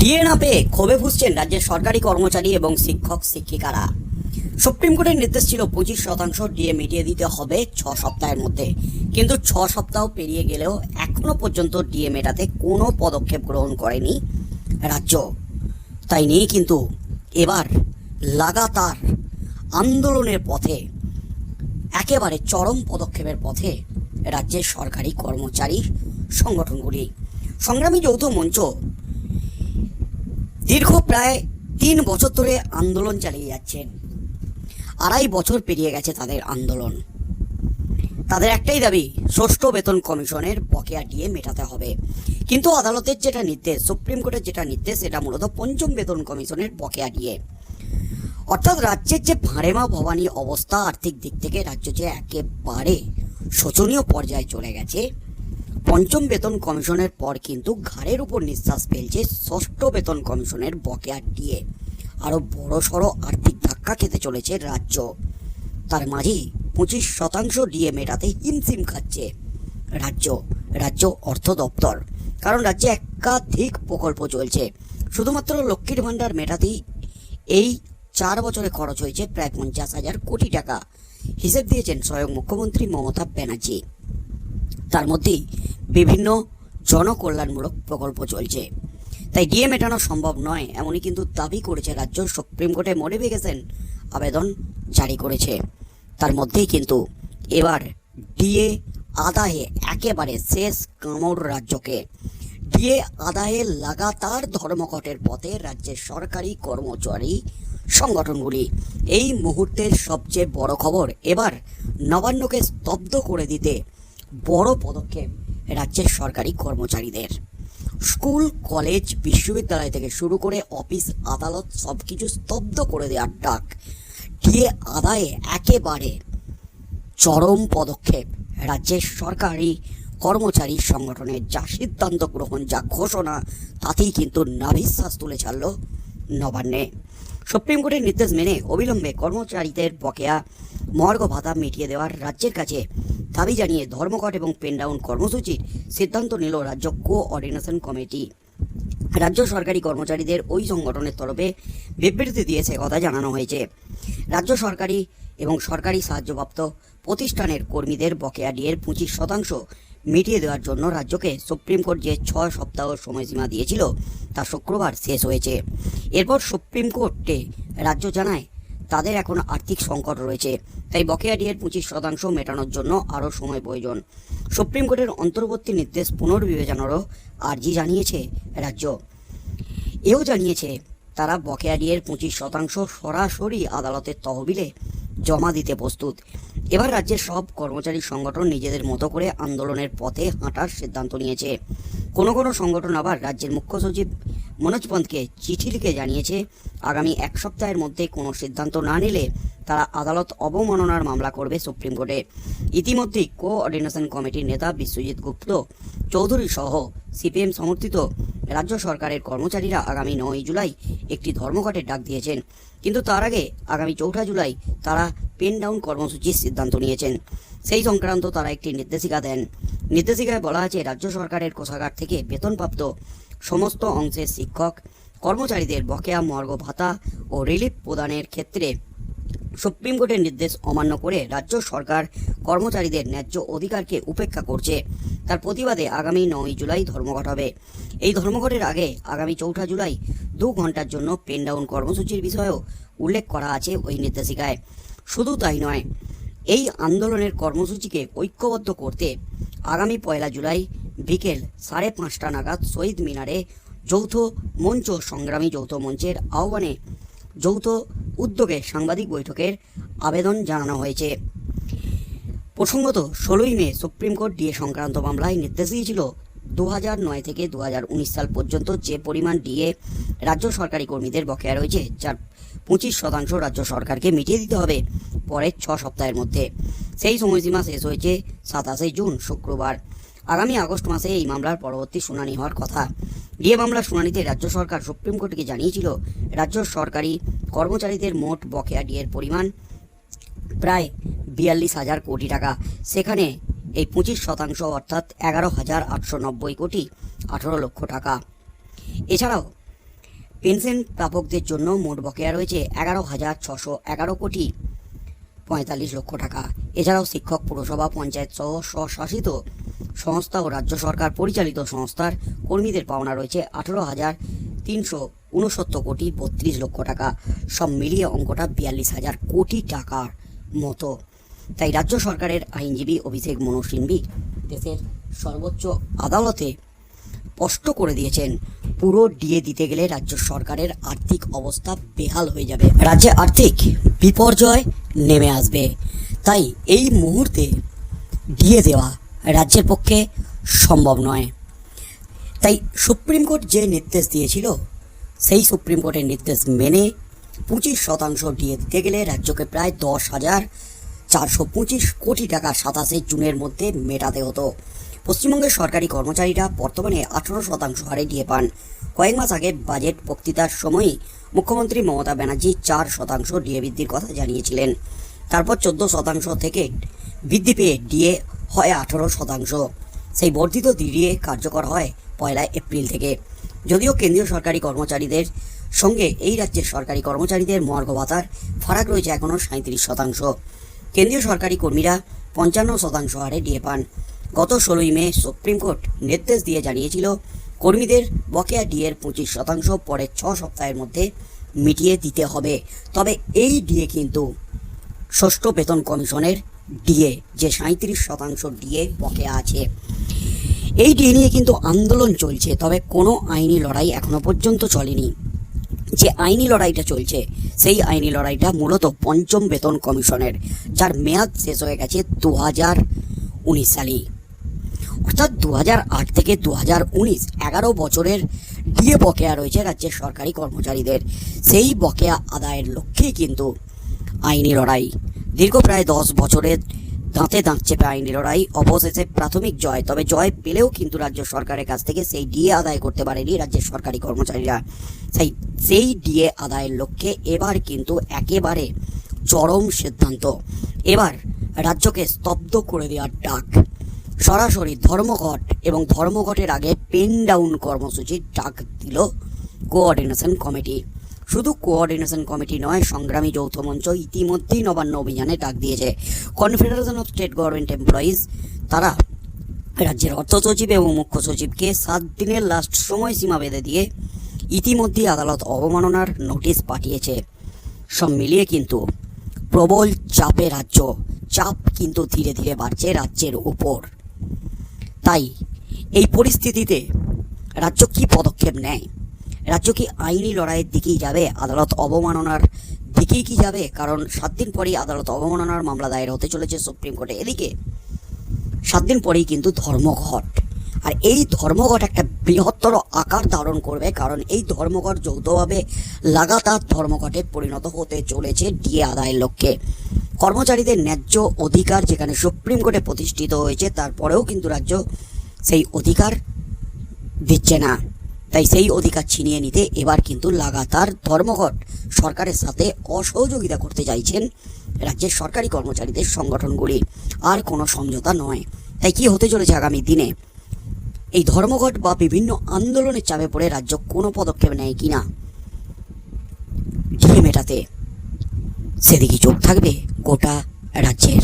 DA পেয়ে ক্ষোভে ফুসছেন রাজ্যের সরকারি কর্মচারী এবং শিক্ষক, শিক্ষিকারা। সুপ্রিম কোর্টের নির্দেশ ছিল পঁচিশ শতাংশ ডিএ মিটিয়ে দিতে হবে ছ সপ্তাহের মধ্যে। কিন্তু ছ সপ্তাহ পেরিয়ে গেলেও এখনও পর্যন্ত ডিএ মেটাতে কোনো পদক্ষেপ গ্রহণ করেনি রাজ্য। তাই নিয়ে কিন্তু এবার লাগাতার আন্দোলনের পথে, একেবারে চরম পদক্ষেপের পথে রাজ্যের সরকারি কর্মচারী সংগঠনগুলি। সংগ্রামী যৌথ মঞ্চ দীর্ঘ প্রায় তিন বছর ধরে আন্দোলন চালিয়ে যাচ্ছেন। আড়াই বছর পেরিয়ে গেছে তাদের আন্দোলন। তাদের একটাই দাবি, ষষ্ঠ বেতন কমিশনের বকেয়া দিয়ে মেটাতে হবে। কিন্তু আদালতের যেটা নির্দেশ, সুপ্রিম কোর্টের যেটা নির্দেশ, সেটা মূলত পঞ্চম বেতন কমিশনের বকেয়া দিয়ে। অর্থাৎ রাজ্যের যে ভাঁড়েমা ভবানী অবস্থা আর্থিক দিক থেকে রাজ্য যে একেবারে শোচনীয় পর্যায়ে চলে গেছে পঞ্চম বেতন কমিশনের পর কিন্তু ঘাড়ের উপর নিঃশ্বাস ফেলছে ষষ্ঠ বেতন কমিশনের বকেয়া দিয়ে আরও বড় সড়ো আর্থিক ধাক্কা খেতে চলেছে রাজ্য। তার মাঝেই পঁচিশ শতাংশ ডিএ মেটাতে হিমশিম খাচ্ছে রাজ্য রাজ্য অর্থ দপ্তর। কারণ রাজ্যে একাধিক প্রকল্প চলছে। শুধুমাত্র লক্ষ্মীর ভাণ্ডার মেটাতেই এই চার বছরে খরচ হয়েছে প্রায় পঞ্চাশ হাজার কোটি টাকা। হিসেব দিয়েছেন স্বয়ং মুখ্যমন্ত্রী মমতা ব্যানার্জি। তার মধ্যেই বিভিন্ন জনকল্যাণমূলক প্রকল্প চলছে। তাই ডিএ মেটানো সম্ভব নয়, এমনই কিন্তু দাবি করেছে রাজ্য সুপ্রিম কোর্টে মডিফিকেশন আবেদন জারি করেছে। তার মধ্যেই কিন্তু এবার ডিএ আদায়ে একেবারে শেষ কামড় রাজ্যকে। ডিএ আদায়ে লাগাতার ধর্মঘটের পথে রাজ্যের সরকারি কর্মচারী সংগঠনগুলি। এই মুহূর্তের সবচেয়ে বড় খবর, এবার নবান্নকে স্তব্ধ করে দিতে বড় পদক্ষেপ রাজ্যের সরকারি কর্মচারীদের। স্কুল, কলেজ, বিশ্ববিদ্যালয় থেকে শুরু করে অফিস, আদালত সব কিছু স্তব্ধ করে দেওয়ার ডাক। দিয়ে আদায়ে একেবারে চরম পদক্ষেপ রাজ্যের সরকারি কর্মচারী সংগঠনের যা সিদ্ধান্ত গ্রহণ, যা ঘোষণা, তাতেই কিন্তু নাভিশ্বাস তুলে ছাড়ল নবান্নে। সুপ্রিম কোর্টের নির্দেশ মেনে অবিলম্বে কর্মচারীদের বকেয়া মর্গ ভাতা মিটিয়ে দেওয়ার রাজ্যের কাছে দাবি জানিয়ে ধর্মঘট এবং পেনডাউন কর্মসূচির সিদ্ধান্ত নিল রাজ্য কোঅর্ডিনেশন কমিটি। রাজ্য সরকারি কর্মচারীদের ওই সংগঠনের তরফে বিবৃতি দিয়েছে কথা জানানো হয়েছে। রাজ্য সরকারি এবং সরকারি সাহায্যপ্রাপ্ত প্রতিষ্ঠানের কর্মীদের বকেয়া ডিএর পঁচিশ শতাংশ মিটিয়ে দেওয়ার জন্য রাজ্যকে সুপ্রিম কোর্ট যে ছয় সপ্তাহ সময়সীমা দিয়েছিল তা শুক্রবার শেষ হয়েছে। এরপর সুপ্রিম কোর্টে রাজ্য জানায় তাদের এখন আর্থিক সংকট রয়েছে। তাই বকেয়া ডিএর পঁচিশ শতাংশ মেটানোর জন্য আরও সময় প্রয়োজন। সুপ্রিম কোর্টের অন্তর্বর্তী নির্দেশ পুনর্বিবেচনারও আর্জি জানিয়েছে রাজ্য। এও জানিয়েছে, তারা বকেয়া ডিএর পঁচিশ শতাংশ সরাসরি আদালতের তহবিলে জমা দিতে প্রস্তুত। এবার রাজ্যের সব কর্মচারী সংগঠন নিজেদের মতো করে আন্দোলনের পথে হাঁটার সিদ্ধান্ত নিয়েছে। কোনো কোনো সংগঠন আবার রাজ্যের মুখ্য সচিব মনোজ পন্থকে চিঠি লিখে জানিয়েছে, আগামী এক সপ্তাহের মধ্যে কোনো সিদ্ধান্ত না নিলে তারা আদালত অবমাননার মামলা করবে সুপ্রিম কোর্টে। ইতিমধ্যেই কোঅর্ডিনেশন কমিটির নেতা বিশ্বজিৎ গুপ্ত চৌধুরী সহ সিপিএম সমর্থিত রাজ্য সরকারের কর্মচারীরা আগামী নয় জুলাই একটি ধর্মঘটের ডাক দিয়েছেন। কিন্তু তার আগে আগামী চৌঠা জুলাই তারা পেন ডাউন কর্মসূচির সিদ্ধান্ত নিয়েছেন। সেই সংক্রান্ত তারা একটি নির্দেশিকা দেন। নির্দেশিকায় বলা আছে, রাজ্য সরকারের কোষাগার থেকে বেতনপ্রাপ্ত সমস্ত অংশের শিক্ষক, কর্মচারীদের বকেয়া মর্গ ভাতা ও রিলিফ প্রদানের ক্ষেত্রে সুপ্রিম কোর্টের নির্দেশ অমান্য করে রাজ্য সরকার কর্মচারীদের ন্যায্য অধিকারকে উপেক্ষা করছে। তার প্রতিবাদে আগামী নয় জুলাই ধর্মঘট হবে। এই ধর্মঘটের আগে আগামী চৌঠা জুলাই দু ঘণ্টার জন্য পেন ডাউন কর্মসূচির বিষয়েও উল্লেখ করা আছে ওই নির্দেশিকায়। শুধু তাই নয়, এই আন্দোলনের কর্মসূচিকে ঐক্যবদ্ধ করতে আগামী পয়লা জুলাই বিকেল সাড়ে পাঁচটা নাগাদ শহীদ মিনারে যৌথ মঞ্চ সংগ্রামী যৌথ মঞ্চের আহ্বানে যৌথ উদ্যোগে সাংবাদিক বৈঠকের আবেদন জানানো হয়েছে। প্রসঙ্গত, ষোলোই মে সুপ্রিম কোর্ট ডিএ সংক্রান্ত মামলায় নির্দেশ দিয়েছিল দু নয় থেকে দু হাজার উনিশ সাল পর্যন্ত যে পরিমাণ ডিএ রাজ্য সরকারি কর্মীদের বকেয়া রয়েছে, যার পঁচিশ শতাংশ রাজ্য সরকারকে মিটিয়ে দিতে হবে পরের ছ সপ্তাহের মধ্যে। সেই সময়সীমা শেষ হয়েছে সাতাশে জুন, শুক্রবার। আগামী আগস্ট মাসে এই মামলার পরবর্তী শুনানি হওয়ার কথা। ডিএ মামলার শুনানিতে রাজ্য সরকার সুপ্রিম কোর্টকে জানিয়েছিল, রাজ্য সরকারি কর্মচারীদের মোট বকেয়া ডিএর পরিমাণ প্রায় বিয়াল্লিশ হাজার কোটি টাকা। সেখানে এই পঁচিশ শতাংশ অর্থাৎ এগারো হাজার আটশো নব্বই কোটি আঠেরো লক্ষ টাকা। এছাড়াও পেনশন প্রাপকদের জন্য মোট বকেয়া রয়েছে এগারো হাজার ছশো এগারো কোটি পঁয়তাল্লিশ লক্ষ টাকা। এছাড়াও শিক্ষক পুরসভা পঞ্চায়েত সহ স্বশাসিত সংস্থা ও রাজ্য সরকার পরিচালিত সংস্থার কর্মীদের পাওনা রয়েছে আঠেরো হাজার তিনশো উনসত্তর কোটি বত্রিশ লক্ষ টাকা। সব মিলিয়ে অঙ্কটা বিয়াল্লিশ হাজার কোটি টাকার মতো। তাই রাজ্য সরকারের আইনজীবী অভিষেক মনু দেশের সর্বোচ্চ আদালতে স্পষ্ট করে দিয়েছেন, পুরো ডিএ দিতে গেলে রাজ্য সরকারের আর্থিক অবস্থা বেহাল হয়ে যাবে। রাজ্যে আর্থিক বিপর্যয় নেমে আসবে। তাই এই মুহূর্তে ডিএ দেওয়া রাজ্যের পক্ষে সম্ভব নয়। তাই সুপ্রিম কোর্ট যে নির্দেশ দিয়েছিল, সেই সুপ্রিম কোর্টের নির্দেশ মেনে পঁচিশ শতাংশ ডিএ দিতে গেলে রাজ্যকে প্রায় দশ হাজার চারশো পঁচিশ কোটি টাকা সাতাশে জুনের মধ্যে মেটাতে হতো। পশ্চিমবঙ্গের সরকারি কর্মচারীরা বর্তমানে আঠারো শতাংশ হারে ডিএ পান। কয়েক মাস আগে বাজেট বক্তৃতার সময়ই মুখ্যমন্ত্রী মমতা ব্যানার্জি চার শতাংশ ডিএ বৃদ্ধির কথা জানিয়েছিলেন। তারপর চোদ্দ শতাংশ থেকে বৃদ্ধি পেয়ে ডিএ হয় আঠারো শতাংশ। সেই বর্ধিত ডিএ কার্যকর হয় পয়লা এপ্রিল থেকে। যদিও কেন্দ্রীয় সরকারি কর্মচারীদের সঙ্গে এই রাজ্যের সরকারি কর্মচারীদের মর্গ ভাতার ফারাক রয়েছে এখনও সাঁত্রিশ শতাংশ। কেন্দ্রীয় সরকারি কর্মীরা পঞ্চান্ন শতাংশ হারে ডিএ পান। গত ষোলোই মে সুপ্রিম কোর্ট নির্দেশ দিয়ে জানিয়েছিল, কর্মীদের বকেয়া ডিএর পঁচিশ শতাংশ পরে ছ সপ্তাহের মধ্যে মিটিয়ে দিতে হবে। তবে এই ডিএ কিন্তু ষষ্ঠ বেতন কমিশনের ডিএ, যে সাঁত্রিশ শতাংশ ডিএ বকেয়া আছে। এই ডিএ নিয়ে কিন্তু আন্দোলন চলছে, তবে কোনো আইনি লড়াই এখনও পর্যন্ত চলেনি। যে আইনি লড়াইটা চলছে, সেই আইনি লড়াইটা মূলত পঞ্চম বেতন কমিশনের, যার মেয়াদ শেষ হয়ে গেছে দু হাজার উনিশ সালে। অর্থাৎ দু আট থেকে দু হাজার উনিশ, এগারো বছরের ডিএ বকেয়া রয়েছে রাজ্যের সরকারি কর্মচারীদের। সেই বকেয়া আদায়ের লক্ষ্যেই কিন্তু আইনি লড়াই। দীর্ঘ প্রায় দশ বছরের দাঁতে দাঁত চেপে আইনি লড়াই, অবশেষে প্রাথমিক জয়। তবে জয় পেলেও কিন্তু রাজ্য সরকারের কাছ থেকে সেই ডিএ আদায় করতে পারেনি রাজ্যের সরকারি কর্মচারীরা। সেই সেই ডিএ আদায়ের লক্ষ্যে এবার কিন্তু একেবারে চরম সিদ্ধান্ত। এবার রাজ্যকে স্তব্ধ করে দেওয়ার ডাক। সরাসরি ধর্মঘট এবং ধর্মঘটের আগে পেন ডাউন কর্মসূচির ডাক দিল কোঅর্ডিনেশন কমিটি। শুধু কোঅর্ডিনেশন কমিটি নয়, সংগ্রামী যৌথ মঞ্চ ইতিমধ্যেই নবান্ন অভিযানে ডাক দিয়েছে। Confederation of state government employees তারা রাজ্যের অর্থ সচিব এবং মুখ্য সচিবকে সাত দিনের লাস্ট সময়সীমা বেঁধে দিয়ে ইতিমধ্যেই আদালত অবমাননার নোটিশ পাঠিয়েছে। সব মিলিয়ে কিন্তু প্রবল চাপে রাজ্য, চাপ কিন্তু ধীরে ধীরে বাড়ছে রাজ্যের উপর। তাই এই পরিস্থিতিতে রাজ্য কি পদক্ষেপ নেয়? রাজ্য কি আইনি লড়াইয়ের দিকেই যাবে, আদালত অবমাননার দিকেই কি যাবে? কারণ সাত দিন পরেই আদালত অবমাননার মামলা দায়ের হতে চলেছে সুপ্রিম কোর্টে। এদিকে, সাত দিন পরেই কিন্তু ধর্মঘট। আর এই ধর্মঘট একটা বৃহত্তর আকার ধারণ করবে, কারণ এই ধর্মঘট যৌথভাবে লাগাতার ধর্মঘটে পরিণত হতে চলেছে ডিএ আদায়ের লক্ষ্যে। কর্মচারীদের ন্যায্য অধিকার যেখানে সুপ্রিম কোর্টে প্রতিষ্ঠিত হয়েছে, তারপরেও কিন্তু রাজ্য সেই অধিকার দিচ্ছে না। তাই সেই অধিকার ছিনিয়ে নিতে এবার কিন্তু লাগাতার ধর্মঘট সরকারের সাথে অসহযোগিতা করতে চাইছেন রাজ্যের সরকারি কর্মচারীদের সংগঠনগুলি। আর কোনো সমঝোতা নয়। তাই কি হতে চলেছে আগামী দিনে? এই ধর্মঘট বা বিভিন্ন আন্দোলনের চাপে পড়ে রাজ্য কোনো পদক্ষেপ নেয় কিনা? ঢিলে মেটাতে সেদিকে চোখ থাকবে গোটা রাজ্যের।